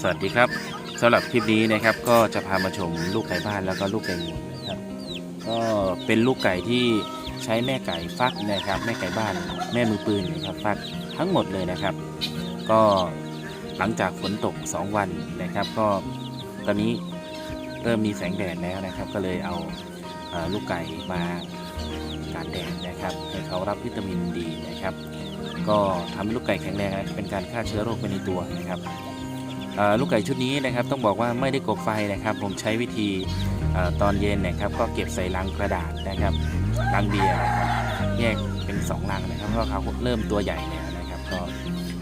สวัสดีครับสำหรับคลิปนี้นะครับก็จะพามาชมลูกไก่บ้านแล้วก็ลูกไก่งวงนะครับก็เป็นลูกไก่ที่ใช้แม่ไก่ฟักนะครับแม่ไก่บ้านแม่มือปืนนะครับฟักทั้งหมดเลยนะครับ ก็หลังจากฝนตก 2 วันนะครับ ก็ตอนนี้เริ่มมีแสงแดดแล้วนะครับ ก็เลยเอาเอ่อลูกไก่มาการแดดนะครับให้เขารับวิตามินดีนะครับ ก็ทำให้ลูกไก่แข็งแรงนะเป็นการฆ่าเชื้อโรคไปในตัวนะครับ ลูกไก่ชุดนี้นะครับต้องบอกว่าไม่ได้กบไฟนะครับ ผมใช้วิธีตอนเย็นนะครับ ก็เก็บใส่ลังกระดาษนะครับลังเบียร์นะครับแยกเป็นสองลังนะครับเพราะเขาเริ่มตัวใหญ่แล้วนะครับ ก็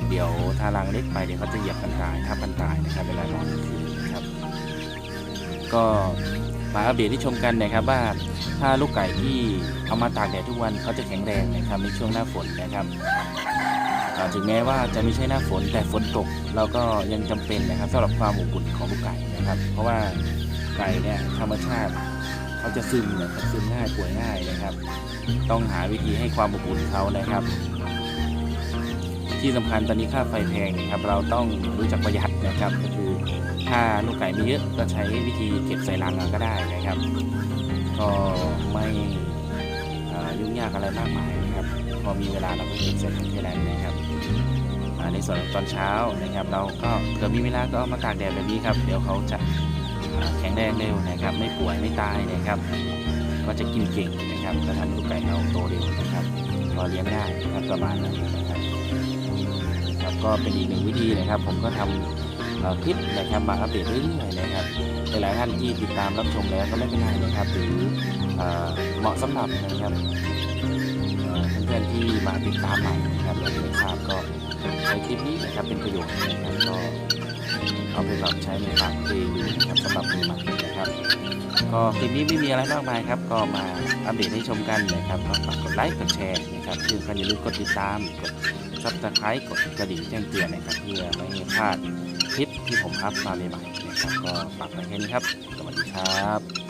เดี๋ยวถ้าลังเล็กไปเดี๋ยวเขาจะเหยียบกันตายทับกันตายนะครับเวลานอนกลางคืนะครับ ก็มาอัปเดตที่ชมกันนะครับว่าถ้าลูกไก่ที่เอามาตากแดดทุกวันเขาจะแข็งแรงนะครับในช่วงหน้าฝนนะครับ ถึงแม้ว่าจะไม่ใช่หน้าฝนแต่ฝนตกเราก็ยังจำเป็นนะครับสำหรับความอบอุ่นของลูกไก่นะครับ เพราะว่าไก่เนี่ยธรรมชาติเขาจะซึมนะครับซึมง่ายป่วยง่ายนะครับ ต้องหาวิธีให้ความอบอุ่นเขานะครับ ที่สำคัญตอนนี้ค่าไฟแพงนะครับ เราต้องรู้จักประหยัดนะครับ ก็คือถ้าลูกไก่มีเยอะก็ใช้วิธีเก็บใส่ลังก็ได้นะครับ ก็ไม่ยุ่งยากอะไรมากมายนะครับ พอมีเวลาเราก็เก็บใส่ถังแค่นั้นนะครับ ในส่วนตอนเช้านะครับเราก็เผื่อมีเวลาก็เอามาตากแดดแบบนี้ครับ เดี๋ยวเขาจะแข็งแรงเร็วนะครับ ไม่ป่วยไม่ตายนะครับ ก็จะกินเก่งนะครับก็ทำลูกไก่เราโตเร็วนะครับพอเลี้ยงง่ายนะครับประมาณนั้นนะครับครับก็เป็นอีกหนึ่งวิธีนะครับ ผมก็ทำเอ่อคลิปนะครับมาอัปเดตเรื่อยๆนะครับหลายๆท่านที่ติดตามรับชมแล้วก็ไม่เป็นไรนะครับหรือ เหมาะสำหรับนะครับเพื่อนๆที่มาติดตามใหม่นะครับเราไม่ทราบก็ใช้คลิปนี้นะครับเป็นประโยชน์นะครับก็เอาไปปรับใช้ในทางที่ดีนะครับสำหรับมือใหม่นะครับ ก็คลิปนี้ไม่มีอะไรมากมายครับ ก็มาอัปเดตให้ชมกันนะครับก็ฝากกดไลค์กดแชร์นะครับที่สำคัญอย่าลืมกดติดตามกดซับสไครต์กดกระดิ่งแจ้งเตือนนะครับเพื่อไม่ให้พลาดคลิปที่ผมอัพมาใหม่ๆนะครับก็ฝากไว้แค่นี้ครับสวัสดีครับ